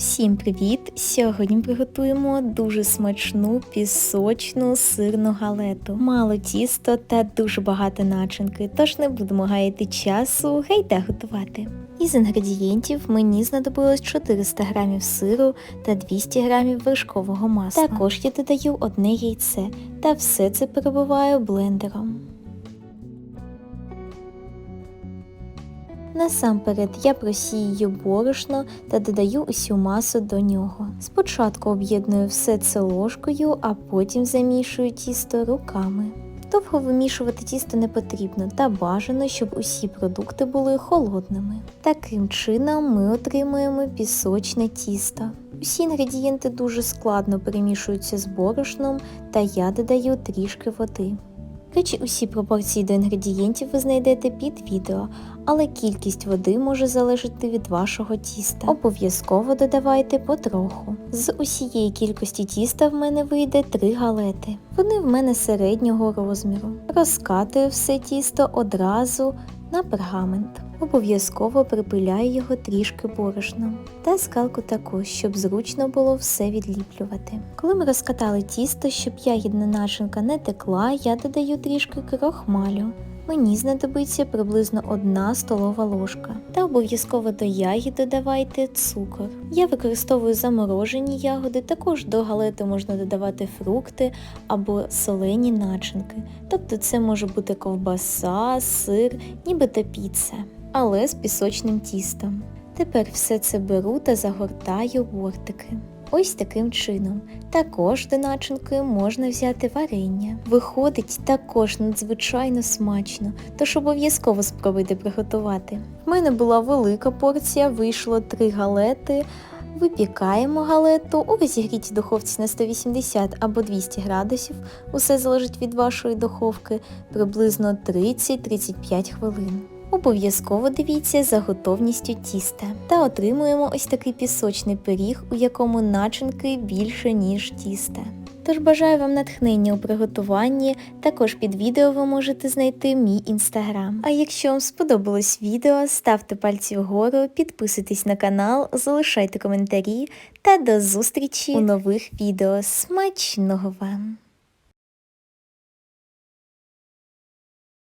Всім привіт! Сьогодні приготуємо дуже смачну пісочну сирну галету. Мало тісто та дуже багато начинки, тож не будемо гаяти часу, гайда готувати. Із інгредієнтів мені знадобилось 400 грамів сиру та 200 грамів вершкового масла. Також я додаю одне яйце та все це перебиваю блендером. Насамперед я просію борошно та додаю усю масу до нього. Спочатку об'єдную все це ложкою, а потім замішую тісто руками. Довго вимішувати тісто не потрібно та бажано, щоб усі продукти були холодними. Таким чином ми отримуємо пісочне тісто. Усі інгредієнти дуже складно перемішуються з борошном, та я додаю трішки води. Речі, усі пропорції до інгредієнтів ви знайдете під відео, але кількість води може залежати від вашого тіста. Обов'язково додавайте потроху. З усієї кількості тіста в мене вийде 3 галети. Вони в мене середнього розміру. Розкатую все тісто одразу на пергамент. Обов'язково припиляю його трішки борошном та скалку також, щоб зручно було все відліплювати. Коли ми розкатали тісто, щоб ягідна начинка не текла, я додаю трішки крохмалю. Мені знадобиться приблизно 1 столова ложка. Та обов'язково до ягід додавайте цукор. Я використовую заморожені ягоди, також до галети можна додавати фрукти або солені начинки. Тобто це може бути ковбаса, сир, нібито піца, але з пісочним тістом. Тепер все це беру та загортаю бортики. Ось таким чином. Також до начинки можна взяти варення. Виходить також надзвичайно смачно, тож обов'язково спробуйте приготувати. В мене була велика порція, вийшло 3 галети. Випікаємо галету у розігрітій духовці на 180 або 200 градусів, усе залежить від вашої духовки, приблизно 30-35 хвилин. Обов'язково дивіться за готовністю тіста та отримуємо ось такий пісочний пиріг, у якому начинки більше, ніж тіста. Тож бажаю вам натхнення у приготуванні, також під відео ви можете знайти мій інстаграм. А якщо вам сподобалось відео, ставте пальці вгору, підписуйтесь на канал, залишайте коментарі та до зустрічі у нових відео. Смачного вам!